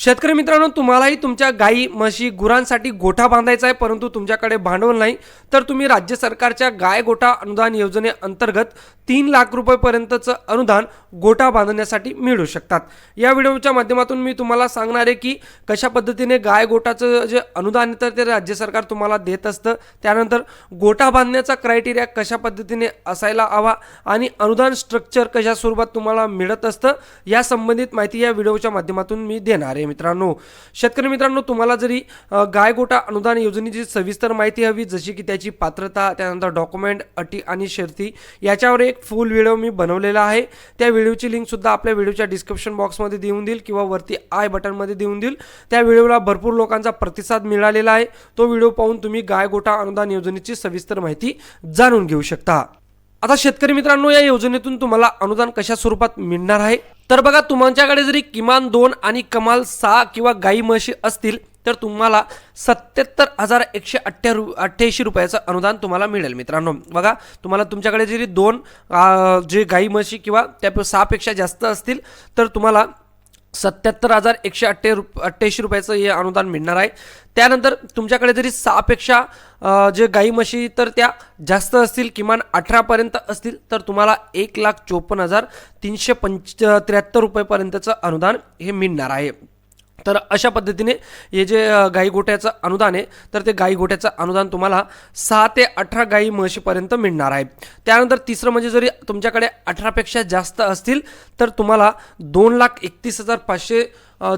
शेतकरी मित्रांनो तुम्हालाही तुमच्या गाई म्हशी गुरांसाठी गोठा बांधायचा आहे परंतु तुमच्याकडे भांडवल नाही. तर तुम्ही राज्य सरकारच्या गाय गोठा अनुदान योजनेअंतर्गत तीन लाख रुपयेपर्यंतचं अनुदान गोठा बांधण्यासाठी मिळू शकतात. या व्हिडिओच्या माध्यमातून मी तुम्हाला सांगणार आहे की कशा पद्धतीने गाय गोठाचं जे अनुदान आहे तर ते राज्य सरकार तुम्हाला देत असतं. त्यानंतर गोठा बांधण्याचा क्रायटेरिया कशा पद्धतीने असायला हवा आणि अनुदान स्ट्रक्चर कशा स्वरूपात तुम्हाला मिळत असतं या संबंधित माहिती या व्हिडिओच्या माध्यमातून मी देणार आहे. मित्रांनो शेतकरी मित्रांनो तुम्हाला जरी गाय गोटा अनुदान योजनेची सविस्तर माहिती हवी जशी की त्याची पात्रता त्यानंतर डॉक्युमेंट अटी आणि शर्ती याच्यावर एक फुल व्हिडिओ मी बनवलेला आहे. त्या व्हिडिओची लिंकसुद्धा आपल्या व्हिडिओच्या डिस्क्रिप्शन बॉक्समध्ये देऊन देईल किंवा वरती आय बटनमध्ये देऊन देईल. त्या व्हिडिओला भरपूर लोकांचा प्रतिसाद मिळालेला आहे. तो व्हिडिओ पाहून तुम्ही गाय गोटा अनुदान योजनेची सविस्तर माहिती जाणून घेऊ शकता. आता शेतकरी मित्रांनो या योजनेतून तुम्हाला अनुदान कशा स्वरूपात मिळणार आहे? तर बघा तुमच्याकडे जरी किमान दोन आणि कमाल सहा किंवा गाई म्हशी असतील तर तुम्हाला सत्याहत्तर हजार एकशे अठ्ठ्या रु अठ्ठ्याऐंशी रुपयाचं अनुदान तुम्हाला मिळेल मित्रांनो. बघा तुम्हाला तुमच्याकडे जरी दोन जे गाई म्हशी किंवा त्या सहापेक्षा जास्त असतील तर तुम्हाला सत्याहत्तर हजार एकशे अठ्ठे रुप अठ्ठ्याऐंशी रुपयाचं हे अनुदान मिळणार आहे. त्यानंतर तुमच्याकडे जरी सहापेक्षा जे गाई म्हशी तर त्या जास्त असतील किमान अठरापर्यंत असतील तर तुम्हाला एक लाख चोपन्न हजार तीनशे पंच त्र्याहत्तर रुपयेपर्यंतचं अनुदान हे मिळणार आहे. तर अशा पद्धतीने हे जे गाई गोट्याचं अनुदान आहे तर ते गाई गोट्याचं अनुदान तुम्हाला सहा ते अठरा गाई म्हशीपर्यंत मिळणार आहे. त्यानंतर तिसरं म्हणजे जरी तुमच्याकडे अठरापेक्षा जास्त असतील तर तुम्हाला दोन लाख एकतीस हजार पाचशे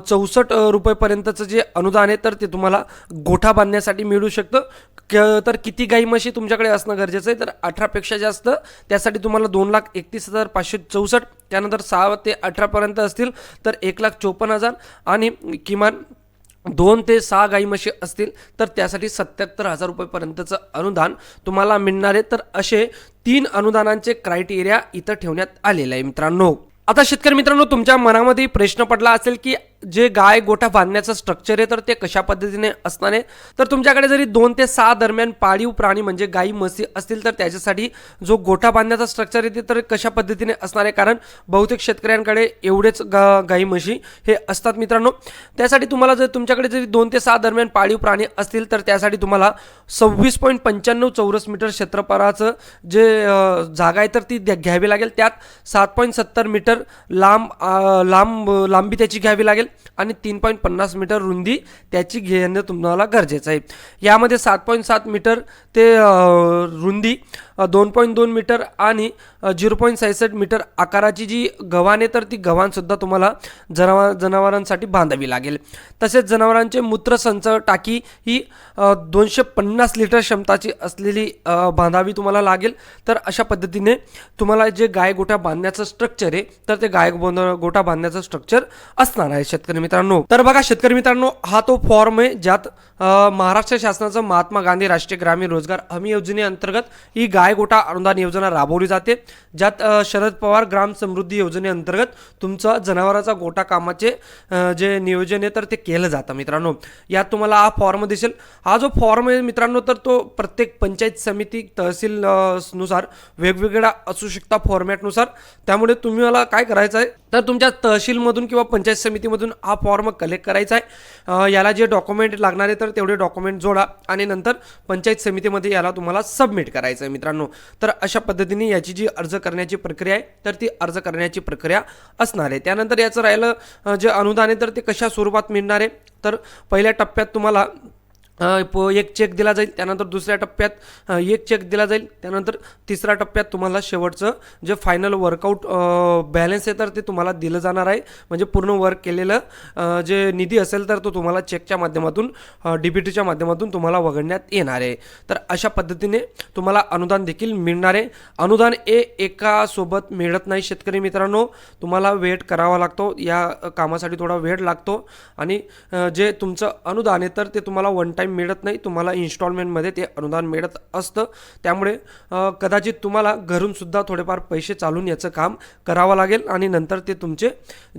चौसष्ट रुपयेपर्यंतचं जे अनुदान आहे तर ते तुम्हाला गोठा बांधण्यासाठी मिळू शकतं. तर किती गाई म्हशी तुमच्याकडे असणं गरजेचं आहे? तर अठरापेक्षा जास्त त्यासाठी तुम्हाला दोन लाख एकतीस हजार पाचशे चौसष्ट त्यानंतर सहा ते अठरापर्यंत असतील तर एक लाख चोपन्न हजार आणि किमान दोन ते सहा गाई म्हशी असतील तर त्यासाठी सत्याहत्तर हजार रुपयेपर्यंतचं अनुदान तुम्हाला मिळणार आहे. तर असे तीन अनुदानांचे क्रायटेरिया इथं ठेवण्यात आलेले आहे मित्रांनो. आता शेतकरी मित्रांनो तुमच्या मनामध्ये प्रश्न पडला असेल की जे गाय गोठा बांधण्याचं स्ट्रक्चर आहे तर ते कशा पद्धतीने असणार आहे? तर तुमच्याकडे जरी दोन ते सहा दरम्यान पाळीव प्राणी म्हणजे गाई म्हशी असतील तर त्याच्यासाठी जो गोठा बांधण्याचा स्ट्रक्चर आहे ते तर कशा पद्धतीने असणार आहे? कारण बहुतेक शेतकऱ्यांकडे एवढेच गा गाई म्हशी हे असतात मित्रांनो. त्यासाठी तुम्हाला जर तुमच्याकडे जरी दोन ते सहा दरम्यान पाळीव प्राणी असतील तर त्यासाठी तुम्हाला सव्वीस पॉईंट पंच्याण्णव चौरस मीटर क्षेत्रफळाचं जे जागा आहे तर ती द्या- घ्यावी लागेल. त्यात सात पॉईंट सत्तर मीटर लांब लांब लांबी त्याची घ्यावी लागेल. आणि तीन पॉईंट पन्नास मीटर रुंदी त्याची घेणं तुम्हाला गरजेचं आहे. यामध्ये सात पॉईंट सात मीटर ते रुंदी दोन पॉईंट दोन मीटर आणि झिरो पॉईंट सहासष्ट मीटर आकाराची जी गव्हाण आहे तर ती गव्हाणसुद्धा तुम्हाला जनावर जनावरांसाठी बांधावी लागेल. तसेच जनावरांचे मूत्रसंच टाकी ही दोनशे पन्नास लिटर क्षमताची असलेली बांधावी तुम्हाला लागेल. तर अशा पद्धतीने तुम्हाला जे गाय गोठा बांधण्याचं स्ट्रक्चर आहे तर ते गाय गोठा बांधण्याचं स्ट्रक्चर असणार आहे शेतकरी मित्रांनो. तर बघा शेतकरी मित्रांनो हा तो फॉर्म आहे ज्यात महाराष्ट्र शासनाचं महात्मा गांधी राष्ट्रीय ग्रामीण रोजगार हमी योजनेअंतर्गत ही गाय गायगोटा अनुदान योजना राबवली जाते. ज्यात शरद पवार ग्राम समृद्धी योजनेअंतर्गत तुमचं जनावराचा गोठा कामाचे जे नियोजन आहे तर ते केलं जातं मित्रांनो. यात तुम्हाला हा फॉर्म दिसेल. हा जो फॉर्म आहे मित्रांनो तर तो प्रत्येक पंचायत समिती तहसील नुसार वेगवेगळा असू शकता फॉर्मॅटनुसार त्यामुळे तुम्ही मला काय करायचं आहे तर तुमच्या तहसीलमधून किंवा पंचायत समितीमधून हा फॉर्म कलेक्ट करायचा आहे. याला जे डॉक्युमेंट लागणार आहे तर तेवढे डॉक्युमेंट जोडा आणि नंतर पंचायत समितीमध्ये याला तुम्हाला सबमिट करायचं आहे मित्रांनो. तर अशा पद्धतीने याची जी अर्ज करण्याची प्रक्रिया आहे तर ती अर्ज करण्याची प्रक्रिया असणार आहे. त्यानंतर याचं राहिलं जे अनुदान आहे तर ते कशा स्वरूपात मिळणार आहे? तर पहिल्या टप्प्यात तुम्हाला प- एक चेक दिला जाईल त्यानंतर दुसऱ्या टप्प्यात एक चेक दिला जाईल त्यानंतर तिसऱ्या टप्प्यात तुम्हाला शेवटचं जे फायनल वर्कआउट बॅलन्स आहे तर ते तुम्हाला दिलं जाणार आहे. म्हणजे पूर्ण वर्क केलेलं जे निधी असेल तर तो तुम्हाला चेकच्या माध्यमातून डी टीच्या माध्यमातून तुम्हाला वगळण्यात येणार आहे. तर अशा पद्धतीने तुम्हाला अनुदान देखील मिळणार आहे. अनुदान हे एकासोबत मिळत नाही शेतकरी मित्रांनो. तुम्हाला वेट करावा लागतो या कामासाठी थोडा वेळ लागतो. आणि जे तुमचं अनुदान आहे तर ते तुम्हाला वन टाईम टाईम मिळत नाही तुम्हाला इन्स्टॉलमेंटमध्ये ते अनुदान मिळत असतं. त्यामुळे कदाचित तुम्हाला घरूनसुद्धा थोडेफार पैसे चालून याचं काम करावं लागेल आणि नंतर ते तुमचे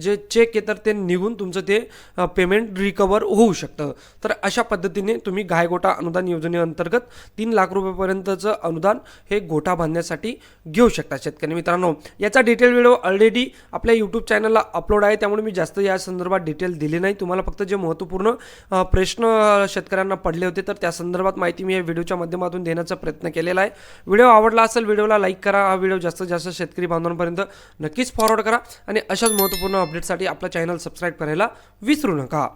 जे चेक आहे तर ते निघून तुमचं ते पेमेंट रिकवर होऊ शकतं. तर अशा पद्धतीने तुम्ही गायगोटा अनुदान योजनेअंतर्गत तीन लाख रुपयेपर्यंतचं अनुदान हे गोठा बांधण्यासाठी घेऊ शकता शेतकरी मित्रांनो. याचा डिटेल व्हिडिओ ऑलरेडी आपल्या यूट्यूब चॅनलला अपलोड आहे त्यामुळे मी जास्त या संदर्भात डिटेल दिले नाही. तुम्हाला फक्त जे महत्त्वपूर्ण प्रश्न शेतकऱ्यांना शेतकऱ्यांना पडले होते तर त्या संदर्भात माहिती मी या व्हिडिओच्या माध्यमातून देण्याचा प्रयत्न केलेला आहे. व्हिडिओ आवडला असेल व्हिडिओला लाईक करा. हा व्हिडिओ जास्तीत जास्त शेतकरी बांधवांपर्यंत नक्कीच फॉरवर्ड करा. आणि अशाच महत्त्वपूर्ण अपडेटसाठी आपला चॅनल सबस्क्राईब करायला विसरू नका.